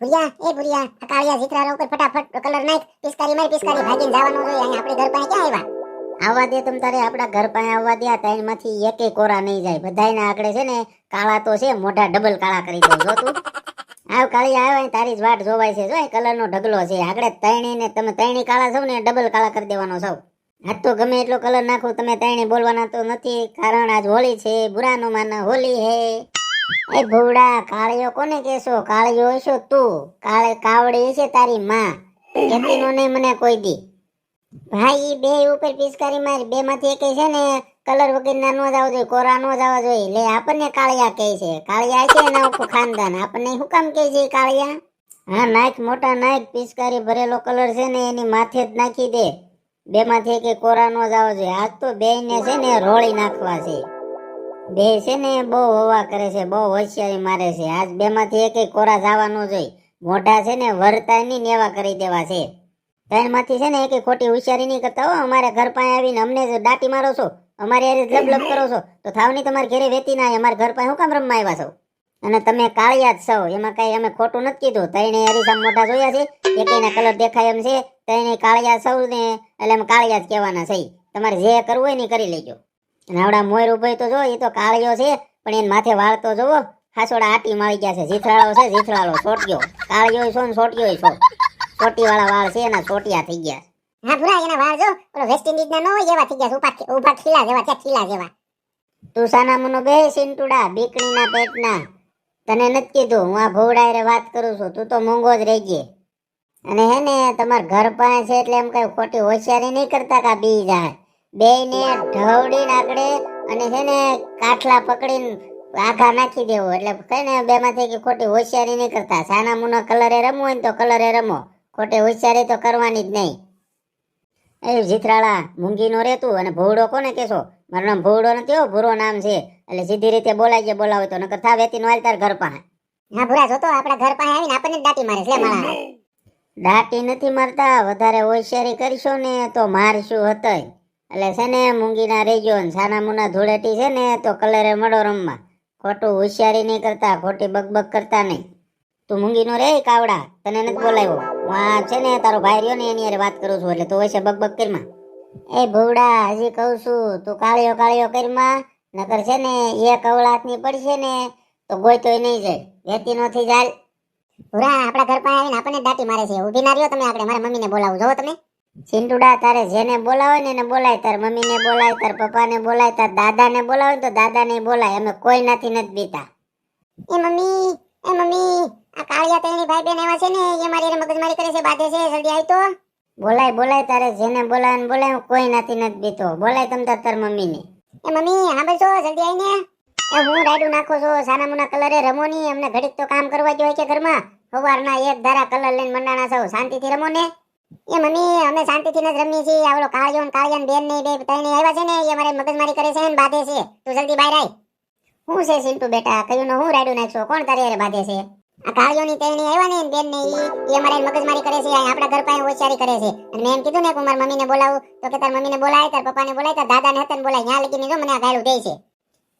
ભુરિયા, એ ભુરિયા, આ કાળિયા જીતરા ઉપર ફટાફટ કલર નાખ પિસ્કારી મારી પિસ્કારી ભાગીને જવાનું જોઈએ અહીંયા આપણે ઘર પાસે ક્યાં આવ્યા? આવવા દે તમ તારે, આપણા ઘર પાસે આવવા દે, આ ત્રણમાંથી એકે કોરા નહીં જાય. બધાયના આગળ છે ને, કાળા તો છે, મોઢા ડબલ કાળા કરી દે જો તું. આવ કાળી આવે તારી વાટ જોવાય છે, જો કલર નો ઢગલો છે. આગળ તૈણી ને તમે તૈણી કાળા છો ને ડબલ કાળા કરી દેવાનો છો. આજ તો ગમે એટલો કલર નાખો, તમે તૈણી બોલવાના તો નથી, કારણ આજ હોળી છે, બુરાનો માના હોલી હે. એ ભૂડા કાળિયો કોને કેશો કાળિયો હશો તું. કાળે કાવડી છે તારી માં. કેતી નો નહીં મને કોઈ દી. ભાઈ બે ઉપર પિચકારી મારી. બે માંથી એક છે ને, કલર વગર ના નો જવા જોઈએ, કોરા નો જવા જોઈએ. લે, આપણને કાળિયા કહે છે. કાળિયા છે એના ઉપર ખાનદાન. આપણને શું કામ કહે છે કાળિયા? હા, નાખ, મોટા નાખ. પિચકારી ભરેલો કલર છે ને, એની માથે જ નાખી દે. બે માંથી એક કોરા નો જાવ જોઈએ. આજ તો બે ને છે ને, રોળી નાખવા છે. બે છે ને, બહુ હોવા કરે છે, બહુ હોશિયારી મારે છે. આજ બે માંથી એક કોરા જવા ન જોઈએ મોઢા છે ને વરતા ની નેવા કરી દેવા છે. ત્રણમાંથી છે ને, એક ખોટી હોશિયારી નહીં કરતા હો. અમારે ઘર પાસે આવીને અમને જ દાટી મારો છો. અમારે હારે લબ લબ કરો છો. તો થાવની તમારે ઘરે વેતી ના અમારે ઘર પાસે હું કામ રમવા આવ્યા છો? અને તમે કાળિયા જ છો. એમાં કઈ અમે ખોટું નથી કીધું. ત્રણે હરીસા મોઢા જોયા છે. એકના કલર દેખાય એમ છે. ત્રણે કાળિયા સૌ ને, એટલે અમે કાળિયા જ કહેવાના છે. તમારે જે કરવું હોય ને કરી લેજો. આવડા મોર ઊભો તો જો એ તો કાળિયો છે પણ એને માથે વાળ તો જોવો હાસોડા આટી મારી ગયા છે. જીથરાળો છે જીથરાળો સોટિયો કાળિયો છો ને સોટિયો છો. સોટી વાળા વાળ છે એના સોટિયા થઈ ગયા. હા ભુરા એના વાળ જો ઓલો વેસ્ટ ઇન્ડિઝ ના ન એવા થઈ ગયા છે, ઊભા ખીલા જેવા ત્યાં ખીલા જેવા. તું મુનો બે સિંટુડા બીકણીના પેટના. તને નથી કીધું હું આ ભોવડા રે વાત કરું છું તું તો મોંઘો જ રહી ગયે. અને હે ને તમાર ઘર પાસે છે એટલે એમ કઈ ખોટી હોશિયારી નહીં કરતા કા બી જાય. બે ને ઢવડીને આગળે અને છે ને કાઠલા પકડીને આઘા નાખી દેવો. એટલે કઈ ને બેમાંથી કે ખોટી હોશિયારી નહીં કરતા. સાના મુના કલરે રમવું હોય ને તો કલરે રમો. ખોટી હોશિયારી તો કરવાની જ નહીં. એ જીથરાળા મૂંગી નો રહેતું અને ભોવડો કોને કેશો? મારું નામ ભોવડો નથી હો ભૂરો નામ છે. એટલે સીધી રીતે બોલાય કે બોલાવે તો. નકર થા વેતી નો હાલ તાર ઘર પાસે. હા ભૂરા જોતો આપણા ઘર પાસે આવીને આપણને દાટી મારે છે મારા. દાટી નથી મારતા. વધારે હોશિયારી કરશો ને તો મારશું હતય. એટલે છે ને મૂંગીના રેજો ને સાના મુના ધૂળેટી છે ને, તો કલરે મળો રમવા. ખોટું હોશિયારી નહીં કરતા, ખોટી બકબક કરતા નહીં. તું મૂંગીનો રે, કાવડા? તને નથી બોલાવ્યો. હું છે ને, તારો ભાઈ રહ્યો ને, એની વાત કરું છું, એટલે તું હશે બકબક કરીમાં. એ ભૂવડા, હજી કહું છું, તું કાળિયો કાળિયો કરીમાં, નકર છે ને એક અવળાતની પડશે ને, તો ગોઈતોય નહીં જાય. વેતી નથી જાય. ભૂરા આપણા ઘર પાસે આવીને આપણને દાટી મારે છે. ઊભી ના રહ્યો તમે, આપણે મારા મમ્મીને બોલાવું. જોવો તમે. ચિંટુડા તારે જેને બોલાવે ને એને બોલાય તાર મમ્મીને બોલાય તાર પપ્પાને બોલાય તાર દાદાને બોલાવે ને તો દાદાને બોલાય. અમે કોઈ નથી નથી બીતા. એ મમ્મી એ મમ્મી આ કાળિયા તેણી ભાઈ બેન આવ્યા છે ને એ મારી હારે મગજમારી કરે છે બાધે છે જલ્દી આવી તો. બોલાય બોલાય તારે જેને બોલાવે ને બોલાય હું કોઈ નથી નથી બીતો. બોલાય તમ તાર તાર મમ્મીને. એ મમ્મી સાંભળશો જલ્દી આવીને એ હું રાયડું નાખો છો સાના મુના કલરે રમો નહીં અમને ઘડીક તો કામ કરવા જોઈએ કે ઘરમાં. સવારના એક ધારા કલર લઈને મંડાણા છો શાંતિથી રમો ને. એ મમ્મી, અમે શાંતિથી જ રમીએ છીએ. આવડો કાળિયો ને કાળિયા ને બેન ને બે ત્રણે આવ્યા છે ને, એ અમારે મગજમારી કરે છે ને, બાધે છે. તું જલ્દી બહાર આય. હું છે સિન્ટુ બેટા? કયું હું રાયડું નાખશો? કોણ તારે અરે બાધે છે? આ કાળિયો ની ત્રણે આવ્યા ને બેન ને એ અમારે મગજમારી કરે છે. આપણા ઘર પાસે હોશિયારી કરે છે. અને મેં એમ કીધું ને કે મારી મમ્મીને બોલાવું. તો કે તાર મમ્મીને બોલાય, તાર પપ્પાને બોલાય, તાર દાદાને હતન બોલાય. ત્યાં લગીને જો મને આ ગાયલું દે છે.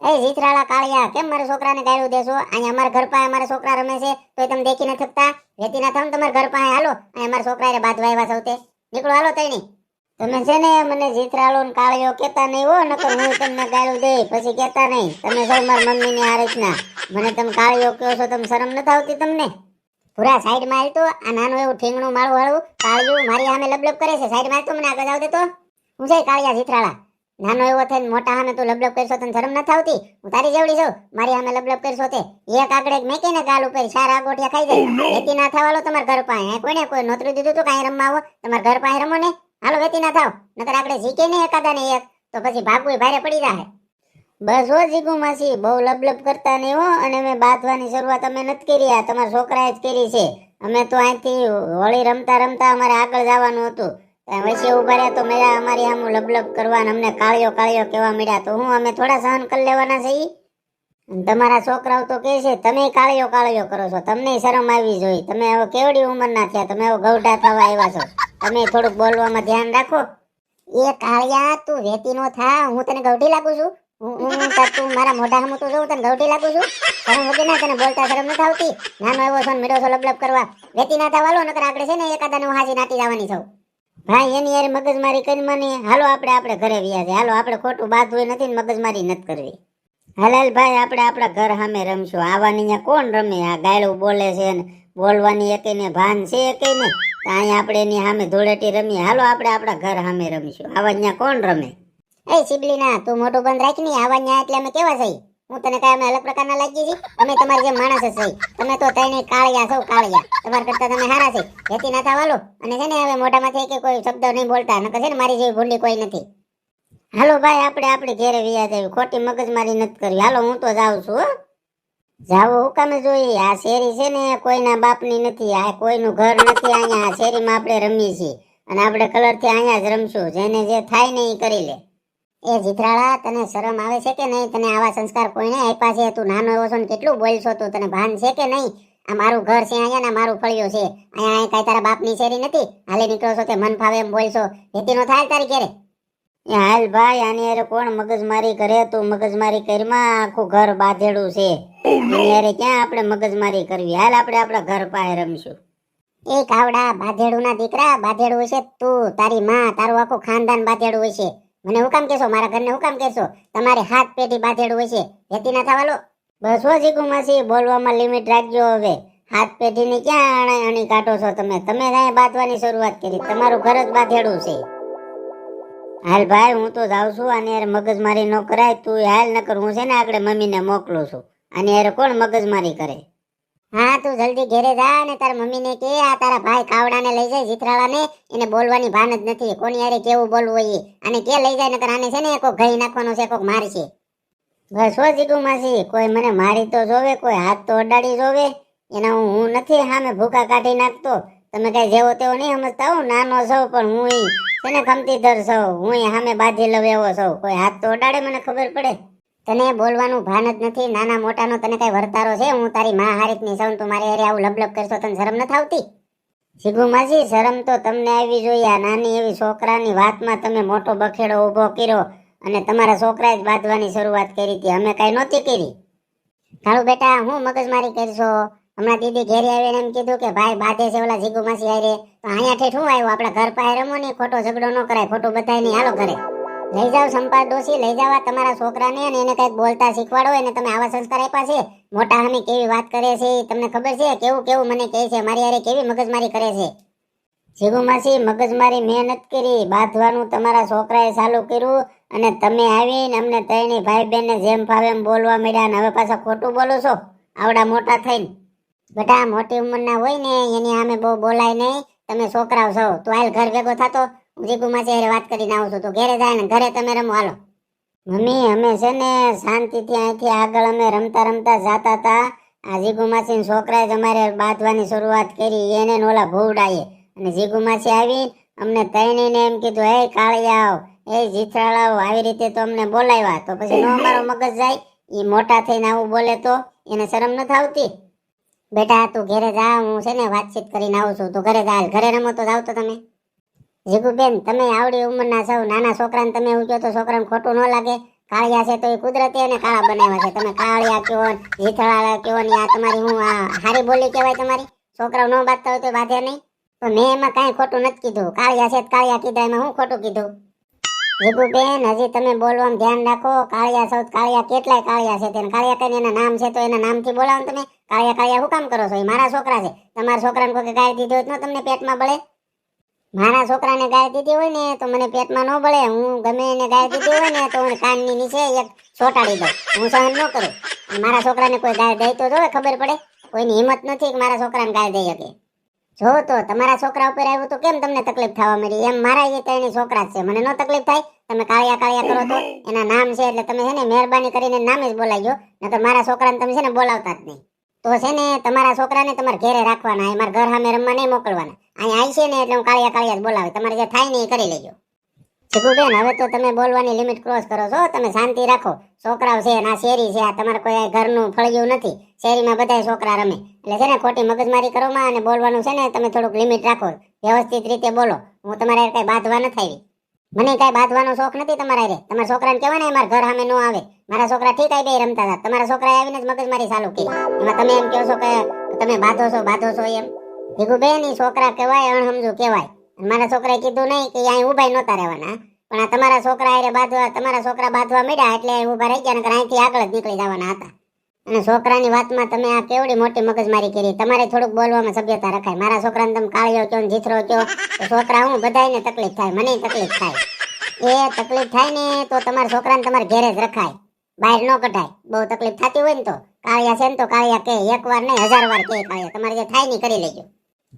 એ જીતરાળા કાળિયા, કેમ મારા છોકરાને ગાયડું દેશો? અહીંયા અમારા ઘર પાસે અમારા છોકરા રમે છે તો તમે દેખી ન થકતા વેતી ના થાવ તમારા ઘર પાસે. હાલો, અહીંયા અમારા છોકરા હારે બાંધવા આવ્યા સૌતે નીકળો, હાલો તઈની તમે છે ને મને જીતરાળો ને કાળિયો કેતા નહીં હો, નકર હું તમને ગાયું દે પછી કેતા નહીં. તમે સૌ મારા મમ્મીની આ રીતના. મને તમે કાળિયો કહો છો, તમે શરમ નથી આવતી તમને? પૂરા સાઈડમાં તો આ નાનું એવું ઠીંગણું માળું હળવું. કાળિયું મારી સામે લબલબ કરે છે. સાઈડમાં તો મને આગળ દેતો હું છે કાળિયા જીતરાળા નાનો એવો થઈને મોટા સામે તું લબલબ કરશો તને શરમ નથી આવતી? હું તારી જેવડી છું. મારી હામે લબલબ કરશો તે. એક આગળ એક મેકીને ગાલ ઉપર સારા ગોઠિયા ખાઈ જાય વેતી ના થવાલો તમાર ઘર પાસે. હે કોઈને કોઈ નોતરું દીધું તું કાંઈ રમવા આવો? તમાર ઘર પાસે રમો ને. હાલો વેતી ના થાવ. નકર આપણે જીકે ને એકાદા ને એક. તો પછી ભાગવું ભારે પડી જાય બસ હો જીગુ માસી બહુ લબલબ કરતા નહીં હો. અને મેં બાંધવાની શરૂઆત અમે નથી કરી. આ તમારા છોકરાએ જ કરી છે. અમે તો અહીંથી હોળી રમતા રમતા અમારે આગળ જવાનું હતું. વચ્ચે ઊભા રહ્યા તો મેળા અમારી આમ લબલબ કરવા અમને કાળિયો કાળિયો કહેવા મળ્યા તો હું અમે થોડા સહન કરી લેવાના છે અને તમારા છોકરાઓ તો કહે છે, તમે કાળિયો કાળિયો કરો છો. તમને શરમ આવી જોઈએ તમે હવે કેવડી ઉંમરના થયા? તમે હવે ગૌઢા થવા આવ્યા છો. તમે થોડુંક બોલવામાં ધ્યાન રાખો. એ કાળિયા, તું વેતી નો થા. હું તને ગૌઢી લાગુ છું. હું તું મારા મોઢા સામું તું જોઉં તને ગૌઠી લાગુ છું. શરમ વગર ના તને બોલતા શરમ નથી આવતી. નાનો એવો છો ને છો લબલબ કરવા. વેતી ના થવાલો નકર આગળ છે ને એકાદાને હું હાજી નાટી જવાની છું. ભાઈ, એની યાર મગજમારી કરી મને. હાલો, આપણે આપણે ઘરે વ્યા છે. હાલો, આપણે ખોટું બાંધવું નથી ને મગજમારી નથી કરવી. હાલ હાલ, ભાઈ, આપણે આપણા ઘર સામે રમશું. આવવાની અહીંયા કોણ રમે? આ ગાયડું બોલે છે ને બોલવાની ને ભાન છે એકેયને તો અહીંયા આપણે એની સામે ધૂળેટી રમીએ. હાલો, આપણે આપણા ઘર સામે રમીશું. આવા અહીંયા કોણ રમે? એ સિબલીના તું મોટું બંધ રાખી નહીં આવા અહીંયા એટલે અમે કેવા થઈ હું તને કઈ અમે અલગ પ્રકારના લાગીએ છીએ? અમે તમારી જે માણસ છે તમે તો તઈને કાળિયા સૌ કાળિયા. તમારા કરતા તમે હારા છે. વેતી ના થવાલો અને છે ને હવે મોઢામાંથી કે કોઈ શબ્દ નહીં બોલતા. નકર છે ને મારી જેવી ભૂંડી કોઈ નથી. હાલો ભાઈ, આપણે આપણે ઘેરે વ્યા જઈએ ખોટી મગજમારી નથી કરી. હાલો, હું તો જાઉં છું, હો. જાવો હું કામે જોઈએ? આ શેરી છે ને, કોઈના બાપની નથી. આ કોઈનું ઘર નથી. અહીંયા આ શેરીમાં આપણે રમીએ છીએ. અને આપણે કલરથી અહીંયા જ રમશું. જેને જે થાય ને એ કરી લે. એ જીતરાળા તને શરમ આવે છે કે નહીં? તને આવા સંસ્કાર કોઈને આપ્યા છે? તું નાનો એવો છો ને કેટલું બોલશો તું? તને ભાન છે કે નહીં? આ મારું ઘર છે અહીંયા ને મારું ફળિયું છે. અહીંયા અહીં કાંઈ તારા બાપની શેરી નથી? હાલે નીકળો છો તે મન ફાવે એમ બોલશો? વેતીનો થાય તારી ઘેરે? હાલ ભાઈ, આની અરે કોણ મગજમારી કરે? તું મગજમારી કરીમાં આખું ઘર બાંધેડું છે. અરે ક્યાં આપણે મગજમારી કરવી? હાલ આપણે આપણા ઘર પાસે રમશું. એ કાવડા બાધેડું ના દીકરા બાધેડું છે તું, તારી માં, તારું આખું ખાનદાન બાધેડું હશે. મને હું કામ કહેશો મારા ઘરને હું કામ કહેશો તમારે હાથ પેટી બાધેડું હશે વેતી ના થવાલો બસ હો જીગુમાસી બોલવામાં લિમિટ રાખજો હવે. હાથ પેટીની ક્યાં અણી કાઢો છો તમે? તમે કાંઈ બાંધવાની શરૂઆત કરી, તમારું ઘર જ બાંધેડું છે. હાલ ભાઈ, હું તો જાઉં છું અને યાર મગજમારી ન કરાય, તું હાલ ન કર હું છે ને આગળ મમ્મીને મોકલું છું. અને યાર કોણ મગજમારી કરે? હા, તું જલ્દી ઘેરે જા અને તારા મમ્મીને કે, આ તારા ભાઈ કાવડાને લઈ જાય જીતરાળાને એને બોલવાની ભાન જ નથી. કોની હારે કેવું બોલવું હોય. અને કે લઈ જાય, નકર આને છે ને કોક ઘઈ નાખવાનો છે, કોક મારશે. બસ હો જીગુમાસી કોઈ મને મારી તો જોવે, કોઈ હાથ તો અડાડી જોવે. એના હું હું નથી સામે ભૂકા કાઢી નાખતો. તમે કઈ જેવો તેવો નહીં સમજતા હું, નાનો સૌ, પણ હું છે ને ખમતીધર સૌ. હું સામે બાંધી લઉં એવો સૌ. કોઈ હાથ તો અડાડે, મને ખબર પડે. તને બોલવાનું ભાન જ નથી, નાના મોટાનો તને કઈ વર્તારો છે? હું તારી માં હારીતની સૌ તું મારી હારે આવું લબલબ કરશો, તને શરમ નથી આવતી? જીગુમાસી શરમ તો તમને આવી જોઈએ. નાની એવી છોકરાની વાતમાં તમે મોટો બખેડો ઊભો કર્યો અને તમારા છોકરાએ જ બાંધવાની શરૂઆત કરી હતી. અમે કાંઈ નહોતી કરી. કાળુ બેટા, હું મગજમારી કરશો? હમણાં દીદી ઘેરે આવીને એમ કીધું કે ભાઈ બાધે છે ઓલા જીગુ માસી હારે. તો અહીંયા ઠેઠ હું આવ્યો? આપણા ઘર પાસે રમો ને, ખોટો ઝઘડો ન કરાય. ખોટું બધાય નહીં હાલો ઘરે. લઈ જાઓ સંપાદ ડોસી લઈ જાવ તમારા છોકરાને અને એને કંઈક બોલતા શીખવાડો એને તમે આવા સંસ્કાર આપ્યા છે. મોટા હામી કેવી વાત કરે છે તમને ખબર છે? કેવું કેવું મને કહે છે? મારી હારે કેવી મગજમારી કરે છે? જીગુમાસી મગજમારી મહેનત કરી, બાંધવાનું તમારા છોકરાએ ચાલુ કર્યું અને તમે આવીને અમને ત્રણેય ભાઈ બહેનને જેમ ફાવે એમ બોલવા મળ્યા અને હવે પાછા ખોટું બોલો છો? આવડા મોટા થઈને. બેટા મોટી ઉંમરના હોય ને, એની સામે બહુ બોલાય નહીં. તમે છોકરાઓ છો. તું હાલ ઘર ભેગો થતો? જીગુ માસી હારે વાત કરીને આવું છું. તો ઘરે જાય ને ઘરે તમે રમો. હાલો. મમ્મી, અમે છે ને શાંતિથી અહીંથી આગળ અમે રમતા રમતા જાતા હતા. આ જીગુમાસી છોકરાએ જ અમારે બાંધવાની શરૂઆત કરી. એને ને ઓલા ભૂવડાએ. અને જીગુમાસી આવી અમને ત્રણેયને એમ કીધું, હે કાળિયાઓ એ જીથરાળાઓ આવી રીતે તો અમને બોલાવ્યા. તો પછી નો અમારો મગજ જાય. એ મોટા થઈને આવું બોલે તો એને શરમ નથી આવતી? બેટા, તું ઘરે જા. હું છે ને વાતચીત કરીને આવું છું. તું ઘરે જા. ઘરે રમો તો જાવ તો તમે. જીગુબેન તમે આવડી ઉંમરના સૌ નાના છોકરાને તમે એવું કહો તો છોકરાને ખોટું ન લાગે. કાળિયા છે તો એ કુદરતી અને કાળા બનાવ્યા છે. તમે કાળિયા કહો ને કહો ને આ તમારી હું હારી બોલી કહેવાય તમારી. છોકરાઓ ન બાંધતા હોય તો બાંધે નહીં. તો મેં એમાં કાંઈ ખોટું નથી કીધું. કાળિયા છે કાળિયા કીધા, એમાં હું ખોટું કીધું? જીગુબેન હજી તમે બોલવામાં ધ્યાન રાખો. કાળિયા સૌ કાળિયા કેટલાય કાળિયા છે તેને. કાળિયા કહીને એના નામ છે તો એના નામથી બોલાવો તમે. કાળિયા કાળિયા હું કામ કરો છો? એ મારા છોકરા છે. તમારા છોકરાને કોઈ ગાય દીધો ન તમને પેટમાં બળે? મારા છોકરાને ગાય દીધી હોય ને તો મને પેટમાં ન બળે. હું ગમે એને ગાય દીધી હોય ને તો મને કાનની નીચે એક ચોટાડી દઉં. હું સહન ન કરું. મારા છોકરાને કોઈ ગાય દઈ તો જોવે, ખબર પડે? કોઈની હિંમત નથી કે મારા છોકરાને ગાય દઈ શકે. જો તો તમારા છોકરા ઉપર આવ્યું તો કેમ તમને તકલીફ થવા મળી એમ મારા એ ત્રણેય છોકરા છે. મને ન તકલીફ થાય? તમે કાળિયા કાળિયા કરો તો. એના નામ છે એટલે તમે છે ને મહેરબાની કરીને નામે જ બોલાવજો. નકર મારા છોકરાને તમે છે ને બોલાવતા જ નહીં. તો છે ને તમારા છોકરાને તમારે ઘેરે રાખવાના મારા ઘર સામે રમવા નહીં મોકલવાના. અહીંયા આવી છે ને એટલે હું કાળિયા કાળિયા જ બોલાવે. તમારે જે થાય ને એ કરી લેજો. શીખુબેન હવે તો તમે બોલવાની લિમિટ ક્રોસ કરો છો, તમે શાંતિ રાખો. છોકરાઓ છે ના શેરી છે, આ તમારે કોઈ ઘરનું ફળિયું નથી. શેરીમાં બધા છોકરા રમે. એટલે છે ને ખોટી મગજમારી કરોમાં અને બોલવાનું છે ને તમે થોડુંક લિમિટ રાખો. વ્યવસ્થિત રીતે બોલો. હું તમારે કંઈ બાંધવા નથી આવી. મને કઈ બાંધવાનો શોખ નથી તમારા રે તમારા છોકરાને કહેવાય ને, મારા ઘર સામે ન આવે. મારા છોકરા ઠીક આવી બે રમતા હતા. તમારા છોકરા આવીને જ મગજમારી ચાલુ કે એમાં તમે એમ કહો છો કે, તમે બાંધો છો બાંધો છો એમ. ભીગું બેન ઈ છોકરા કહેવાય, અણહમજુ કહેવાય. મારા છોકરાએ કીધું નહીં કે અહીં ઉભાઈ નહોતા રહેવાના. પણ આ તમારા છોકરા હારે બાંધવા, તમારા છોકરા બાંધવા મળ્યા એટલે ઊભા રહી ગયા અહીંથી આગળ જ નીકળી જવાના હતા. અને છોકરાની વાતમાં તમે આ કેવડી મોટી મગજમારી કરી. તમારે થોડુંક બોલવામાં સભ્યતા રખાય. મારા છોકરાને તમે કાળિયો કયો જીથરો કયો છોકરા હું? બધાને તકલીફ થાય. મને તકલીફ થાય. એ તકલીફ થાય ને તો તમારા છોકરાને તમારે ઘેરે જ રખાય. બહાર ન કઢાય. બહુ તકલીફ થતી હોય ને તો. કાળિયા છે ને તો કાળિયા કે એક વાર નહીં, હજાર વાર કે કાળિયા. તમારે જે થાય ને કરી લેજો.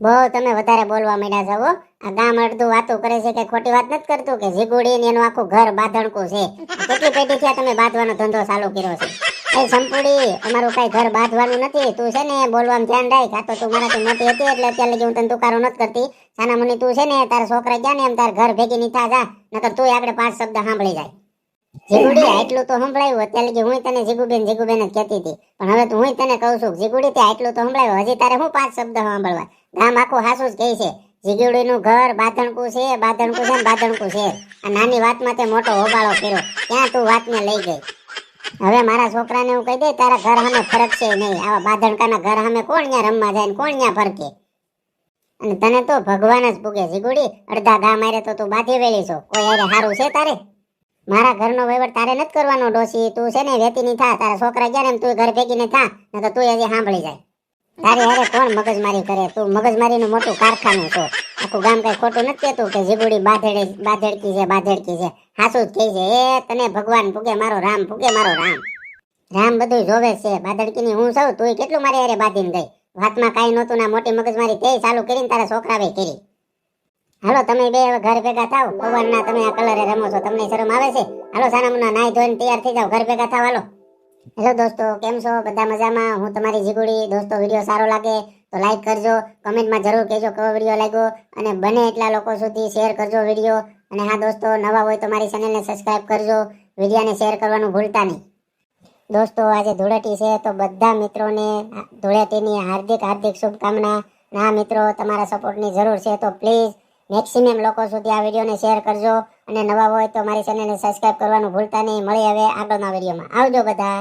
બહુ તમે વધારે બોલવા માંડ્યા છો આ ગામ અડધું વાતો કરે છે કે ખોટી વાત નથી કરતું કે જીગુડી એનું આખું ઘર બાંધણકું છે. કેટલી પેઢી થયા તમે બાંધવાનો ધંધો ચાલુ કર્યો છે? સંપૂડી, અમારું કઈ ઘર બાંધવાનું નથી. તું છે ને બોલવામાં ધ્યાન રાખ. આ તો તું મારાથી મોટી હતી એટલે અત્યારે હું તને તુકારો નથી કરતી. સાના મને તું છે ને, તારા છોકરા ગયા ને, એમ તાર ઘર ભેગી નહીં જા. નકર તું આપણે પાંચ શબ્દ સાંભળી જાય. જીગુડી આટલું તો સંભળાયું. અત્યારે લગી હું તને જીગુબેન જીગુબેન જ કહેતી હતી. પણ હવે તો હું તને કહું છું, જીગુડી તે આટલું તો સંભળાયું. હજી તારે હું પાંચ શબ્દ સાંભળવા? ગામ આખું હાસું જ કહે છે. જીગુડીનું ઘર બાંધણકું છે બાંધણકું છે ને બાંધણકું છે. આ નાની વાતમાં તે મોટો હોબાળો કર્યો. ત્યાં તું વાતને લઈ ગઈ? હવે મારા છોકરાને હું કહી દે, તારા ઘર સામે ફરકશે નહીં. આવા બાંધણકાના ઘર સામે કોણ ન્યા રમવા જાય કોણ ન્યા ફરકે? અને તને તો ભગવાન જ પૂગે. જીગુડી, અડધા ઘા મારે તો તું બાધી વેલી છો. કોઈ અરે સારું છે તારે? મારા ઘરનો વહીવટ તારે નથી કરવાનો ડોસી તું છે ને વેતી ની થા. તારા છોકરા ગયા ને તું ઘર ભેગી ને થા. ને તો તું હજી સાંભળી જાય. તારી હારે કોણ મગજમારી કરે? તું મગજમારીનું મોટું કારખાનું છો. આખું ગામ કઈ ખોટું નથી કહેતું કે જીગુડી બાધેડે, બાધેડકી છે બાધેડકી છે. હાસું જ કહે છે, એ તને ભગવાન પૂગે મારો રામ પૂગે મારો રામ. રામ બધું જોવે છે બાદડકીની હું સૌ તું કેટલું મારી હારે બાંધીને ગઈ? વાતમાં કાંઈ નહોતું, ના મોટી મગજમારી તે ચાલુ કરીને તારા છોકરાએ કરી. હાલો, તમે બે હવે ઘર ભેગા થાવ પવનના તમે આ કલરે રમો છો, તમને શરમ આવે છે? હાલો, સાનામુના નાઈ ધોઈને તૈયાર થઈ જાવ ઘર ભેગા થાવ હાલો. હેલો દોસ્તો, કેમ છો? બધા મજામાં? હું તમારી જીગુડી, દોસ્તો, વીડિયો સારો લાગે? તો લાઈક કરજો કમેન્ટમાં જરૂર કહેજો કયો વીડિયો લાગ્યો અને બને એટલા લોકો સુધી શેર કરજો વીડિયો અને હા દોસ્તો, નવા હોય તો મારી ચેનલને સબસ્ક્રાઇબ કરજો વિડીયોને શેર કરવાનું ભૂલતા નહીં. દોસ્તો, આજે ધૂળેટી છે તો બધા મિત્રોને ધૂળેટીની હાર્દિક હાર્દિક શુભકામના. ના મિત્રો, તમારા સપોર્ટની જરૂર છે તો પ્લીઝ મેક્સિમમ લોકો સુધી આ વિડીયોને શેર કરજો. અને નવા હોય તો મારી ચેનલને સબસ્ક્રાઇબ કરવાનું ભૂલતા નહીં. મળી હવે આગળના વિડીયોમાં આવજો બધા.